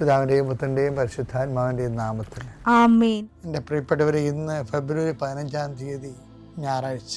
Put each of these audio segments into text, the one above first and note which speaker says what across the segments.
Speaker 1: പിതാവിന്റെയും പുത്രന്റെയും പരിശുദ്ധാത്മാവിന്റെയും നാമത്തിൽ എന്റെ പ്രിയപ്പെട്ടവരെ ഇന്ന് ഫെബ്രുവരി പതിനഞ്ചാം തീയതി ഞായറാഴ്ച.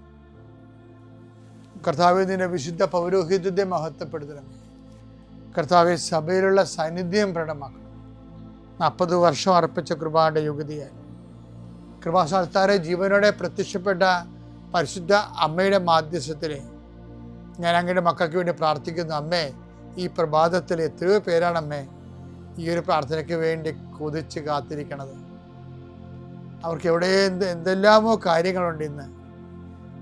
Speaker 1: കർത്താവെ നിന്റെ വിശുദ്ധ പൗരോഹിത്യത്തെ മഹത്വപ്പെടുത്തണമേ കർത്താവെ സഭയിലുള്ള സാന്നിധ്യം പ്രകടമാക്കണം. നാൽപ്പത് വർഷം അർപ്പിച്ച കൃപാന്റെ യുഗതിയായി കൃപാസ്ഥാനത്താരെ ജീവനോടെ പ്രത്യക്ഷപ്പെട്ട പരിശുദ്ധ അമ്മയുടെ മാധ്യസ്ഥത്തിൽ ഞാൻ അങ്ങയുടെ മക്കൾക്ക് വേണ്ടി പ്രാർത്ഥിക്കുന്നു. അമ്മേ ഈ പ്രഭാതത്തിൽ എത്രയോ പേരാണ് അമ്മേ ഈ ഒരു പ്രാർത്ഥനയ്ക്ക് വേണ്ടി കൊതിച്ച് കാത്തിരിക്കണത്. അവർക്ക് എവിടെ എന്ത് എന്തെല്ലാമോ കാര്യങ്ങളുണ്ട് ഇന്ന്.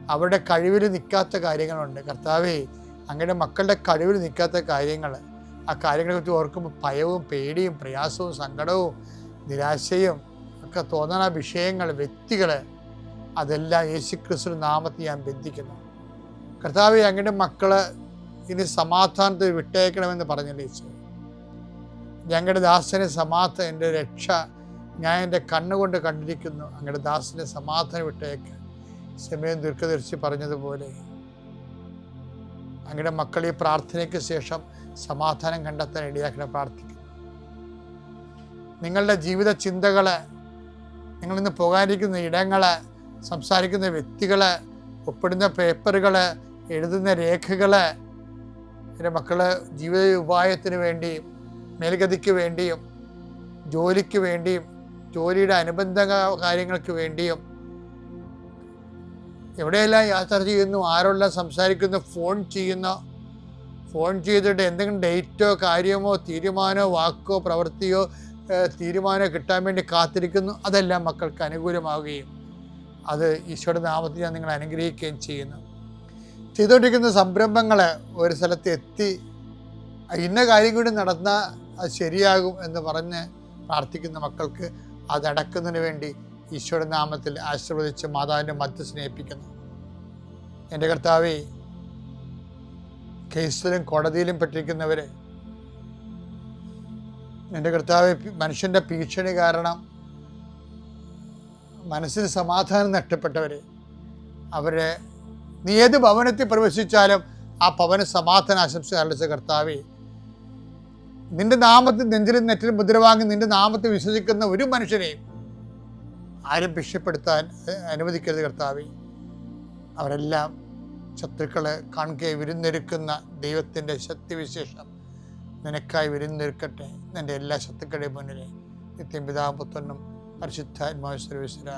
Speaker 1: അവരുടെ കഴിവിൽ നിൽക്കാത്ത കാര്യങ്ങളുണ്ട്. കർത്താവേ അങ്ങയുടെ മക്കളുടെ കഴിവിൽ നിൽക്കാത്ത കാര്യങ്ങൾ ആ കാര്യങ്ങളെ കുറിച്ച് ഓർക്കുമ്പോൾ ഭയവും പേടിയും പ്രയാസവും സങ്കടവും നിരാശയും ഒക്കെ തോന്നണ വിഷയങ്ങൾ വ്യക്തികൾ അതെല്ലാം യേശുക്രിസ്തു നാമത്തിൽ ഞാൻ ബന്ധിക്കുന്നു. കർത്താവ് അങ്ങയുടെ മക്കൾ ഇനി സമാധാനത്തിൽ വിട്ടേക്കണമെന്ന് പറഞ്ഞില്ല യേശു? ഞങ്ങളുടെ ദാസനെ സമാധാനം എന്റെ രക്ഷ ഞാൻ എന്റെ കണ്ണുകൊണ്ട് കണ്ടിരിക്കുന്നു. അങ്ങയുടെ ദാസിനെ സമാധാനം വിട്ടേക്ക്. സമയം ദീർഘദർശി പറഞ്ഞതുപോലെ അങ്ങയുടെ മക്കൾ ഈ പ്രാർത്ഥനയ്ക്ക് ശേഷം സമാധാനം കണ്ടെത്താൻ ഇടയാക്കിനെ പ്രാർത്ഥിക്കുന്നു. നിങ്ങളുടെ ജീവിത ചിന്തകൾ നിങ്ങളിന്ന് പോകാനിരിക്കുന്ന ഇടങ്ങൾ സംസാരിക്കുന്ന വ്യക്തികൾ ഒപ്പിടുന്ന പേപ്പറുകൾ എഴുതുന്ന രേഖകൾ എന്റെ മക്കളെ ജീവിത ഉപായത്തിന് വേണ്ടിയും മേൽഗതിക്ക് വേണ്ടിയും ജോലിക്ക് വേണ്ടിയും ജോലിയുടെ അനുബന്ധ കാര്യങ്ങൾക്ക് വേണ്ടിയും എവിടെയെല്ലാം യാത്ര ചെയ്യുന്നു ആരോടെല്ലാം സംസാരിക്കുന്നു ഫോൺ ചെയ്യുന്ന ഫോൺ ചെയ്തിട്ട് എന്തെങ്കിലും ഡേറ്റോ കാര്യമോ തീരുമാനമോ വാക്കോ പ്രവൃത്തിയോ തീരുമാനം കിട്ടാൻ വേണ്ടി കാത്തിരിക്കുന്നു അതെല്ലാം മക്കൾക്ക് അനുകൂലമാവുകയും അത് ഈശോയുടെ നാമത്തിൽ ഞാൻ നിങ്ങൾ അനുഗ്രഹിക്കുകയും ചെയ്യുന്നു. ചെയ്തുകൊണ്ടിരിക്കുന്ന സംരംഭങ്ങൾ ഒരു സ്ഥലത്ത് എത്തി ഇന്ന കാര്യം കൂടി നടന്നാൽ അത് ശരിയാകും എന്ന് പറഞ്ഞ് പ്രാർത്ഥിക്കുന്ന മക്കൾക്ക് അത് വേണ്ടി ഈശോയുടെ നാമത്തിൽ ആശീർവദിച്ച് മാതാവിന്റെ മധ്യ സ്നേഹിപ്പിക്കുന്നു എന്റെ കർത്താവേ കേസിലും കോടതിയിലും പെട്ടിരിക്കുന്നവർ എന്റെ കർത്താവ് മനുഷ്യന്റെ ഭീഷണി കാരണം മനസ്സിന് സമാധാനം നഷ്ടപ്പെട്ടവർ അവരെ നീ ഏത് ഭവനത്തിൽ പ്രവേശിച്ചാലും ആ ഭവന സമാധാന ആശംസ അറിയിച്ച കർത്താവേ നിന്റെ നാമത്തിൽ നെഞ്ചിലും നെറ്റിലും മുദ്രവാങ്ങി നിന്റെ നാമത്തിൽ വിശ്വസിക്കുന്ന ഒരു മനുഷ്യനെയും ആരും ഭിക്ഷപ്പെടുത്താൻ അനുവദിക്കരുത് കർത്താവേ. അവരെല്ലാം ശത്രുക്കളെ കാണുകയെ വിരുന്നൊരുക്കുന്ന ദൈവത്തിന്റെ ശക്തിവിശേഷം നിനക്കായി വിരുന്നൊരുക്കട്ടെ. നിന്റെ എല്ലാ ശത്രുക്കളുടെയും മുന്നിൽ നിത്യം പിതാവും പുത്രനും ആത്മാവിശ്വരവിശ്വര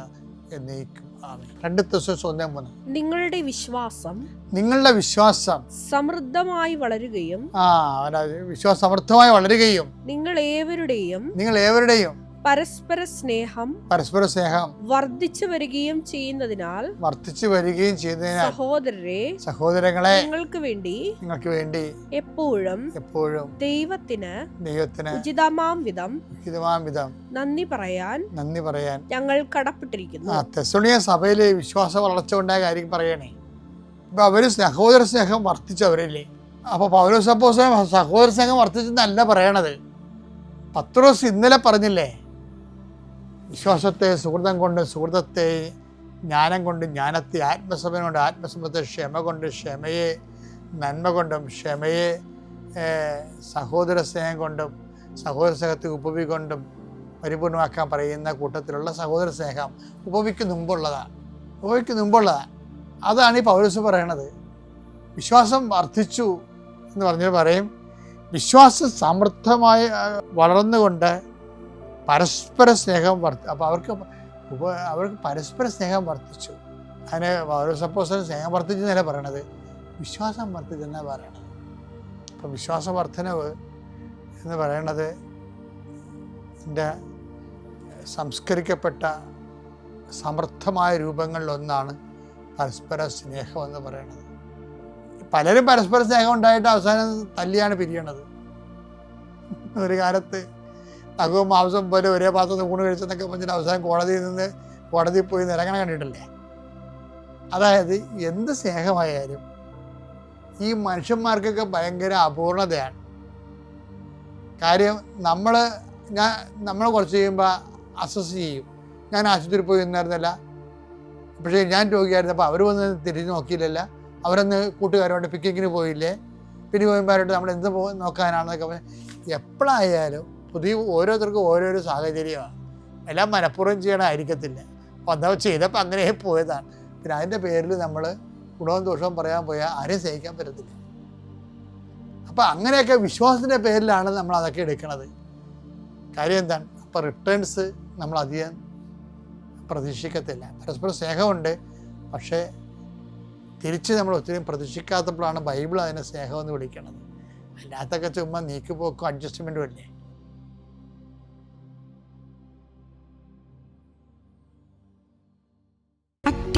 Speaker 1: എന്നേക്കും. ആമേ രണ്ട് ഒന്നേ മൂന്ന്.
Speaker 2: നിങ്ങളുടെ വിശ്വാസം
Speaker 1: നിങ്ങളുടെ വിശ്വാസം
Speaker 2: സമൃദ്ധമായി വളരുകയും
Speaker 1: ആ വിശ്വാസം സമൃദ്ധമായി വളരുകയും
Speaker 2: നിങ്ങൾ ഏവരുടെയും
Speaker 1: നിങ്ങൾ ഏവരുടെയും
Speaker 2: പരസ്പര സ്നേഹം
Speaker 1: പരസ്പര സ്നേഹം
Speaker 2: വർദ്ധിച്ചു വരികയും ചെയ്യുന്നതിനാൽ
Speaker 1: വർദ്ധിച്ചു വരികയും ചെയ്യുന്നതിനാൽ
Speaker 2: സഹോദരരെ
Speaker 1: സഹോദരങ്ങളെ
Speaker 2: നിങ്ങൾക്ക് വേണ്ടി
Speaker 1: നിങ്ങൾക്ക് വേണ്ടി
Speaker 2: എപ്പോഴും
Speaker 1: എപ്പോഴും
Speaker 2: ദൈവത്തിന്
Speaker 1: ദൈവത്തിന്
Speaker 2: ഉചിതമാം വിധം
Speaker 1: ഉചിതമാം വിധം
Speaker 2: നന്ദി പറയാൻ
Speaker 1: നന്ദി പറയാൻ
Speaker 2: ഞങ്ങൾ കടപ്പെട്ടിരിക്കുന്നു.
Speaker 1: ആ സഭയിലെ വിശ്വാസ വളർച്ച ഉണ്ടായ കാര്യം പറയണേ. ഇപ്പൊ അവർ സഹോദര സ്നേഹം വർദ്ധിച്ചു അവരല്ലേ അപ്പൊ പൗരസപ്പോസ സഹോദര സ്നേഹം വർദ്ധിച്ചെന്നല്ല പറയണത്. പത്രോസ് ഇന്നലെ പറഞ്ഞില്ലേ? വിശ്വാസത്തെ സുഹൃതം കൊണ്ട് സുഹൃതത്തെ ജ്ഞാനം കൊണ്ട് ജ്ഞാനത്തെ ആത്മസമയം കൊണ്ട് ആത്മസമത്തെ ക്ഷമ കൊണ്ട് ക്ഷമയെ നന്മ കൊണ്ടും ക്ഷമയെ സഹോദര സ്നേഹം കൊണ്ടും സഹോദര സ്നേഹത്തെ ഉപവി കൊണ്ടും പരിപൂർണമാക്കാൻ പറയുന്ന കൂട്ടത്തിലുള്ള സഹോദര സ്നേഹം ഉപവിക്ക് മുമ്പുള്ളതാണ് ഉപവിക്ക് മുമ്പുള്ളതാണ് അതാണ് ഈ പൗരസ് പറയണത്. വിശ്വാസം വർദ്ധിച്ചു എന്ന് പറഞ്ഞാൽ പറയും. വിശ്വാസം സമൃദ്ധമായി വളർന്നുകൊണ്ട് പരസ്പര സ്നേഹം വർദ്ധ അപ്പോൾ അവർക്ക് അവർക്ക് പരസ്പര സ്നേഹം വർദ്ധിച്ചു അതിന് സപ്പോസ് സ്നേഹം വർദ്ധിച്ചു എന്നല്ല പറയണത്? വിശ്വാസം വർദ്ധിച്ചെന്നാണ് പറയണത്. അപ്പം വിശ്വാസ വർധനവ് എന്ന് പറയണത് എന്റെ സംസ്കരിക്കപ്പെട്ട സമർത്ഥമായ രൂപങ്ങളിലൊന്നാണ് പരസ്പര സ്നേഹം എന്ന് പറയുന്നത് പലരും പരസ്പര സ്നേഹം ഉണ്ടായിട്ട് അവസാനം തല്ലിയാണ് പിരിയണത്. ഒരു കാലത്ത് നഖവും മാംസം പോലെ ഒരേ പാത്രത്തിൽ ഊണ് കഴിച്ചെന്നൊക്കെ പറഞ്ഞിട്ട് അവസാനം കോടതിയിൽ നിന്ന് കോടതിയിൽ പോയി നിരങ്ങണ കണ്ടിട്ടില്ലേ? അതായത് എന്ത് സ്നേഹമായാലും ഈ മനുഷ്യന്മാർക്കൊക്കെ ഭയങ്കര അപൂർണതയാണ്. കാര്യം നമ്മൾ ഞാൻ നമ്മൾ കുറച്ച് കഴിയുമ്പോൾ അസസ് ചെയ്യും. ഞാൻ ആശുപത്രിയിൽ പോയി നിന്നായിരുന്നില്ല. പക്ഷേ ഞാൻ രോഗിയായിരുന്നപ്പോൾ അവർ വന്ന് തിരിഞ്ഞു നോക്കിയില്ലല്ല. അവരൊന്ന് കൂട്ടുകാരുമായിട്ട് പിക്കിങ്ങിന് പോയില്ലേ? പിന്നെ പോയമാരോട്ട് നമ്മൾ എന്ത് നോക്കാനാണെന്നൊക്കെ പറഞ്ഞ് എപ്പോഴായാലും പുതിയ ഓരോരുത്തർക്കും ഓരോരോ സാഹചര്യമാണ് എല്ലാം മനഃപൂർവം ചെയ്യണമായിരിക്കത്തില്ല അപ്പോൾ എന്താ ചെയ്തപ്പോൾ അങ്ങനെ പോയതാണ്. പിന്നെ അതിന്റെ പേരിൽ നമ്മൾ ഗുണവും ദോഷവും പറയാൻ പോയാൽ ആരെയും സഹിക്കാൻ പറ്റത്തില്ല. അപ്പോൾ അങ്ങനെയൊക്കെ വിശ്വാസത്തിന്റെ പേരിലാണ് നമ്മൾ അതൊക്കെ എടുക്കുന്നത് കാര്യം എന്താണ്? അപ്പോൾ റിട്ടേൺസ് നമ്മൾ അധികം പ്രതീക്ഷിക്കത്തില്ല. പരസ്പരം സ്നേഹമുണ്ട്. പക്ഷേ തിരിച്ച് നമ്മൾ ഒത്തിരി പ്രതീക്ഷിക്കാത്തപ്പോഴാണ് ബൈബിൾ അതിനെ സ്നേഹമെന്ന് വിളിക്കുന്നത് അല്ലാത്തൊക്കെ ചുമ്മാ നീക്കുപോക്കും അഡ്ജസ്റ്റ്മെന്റും അല്ലേ?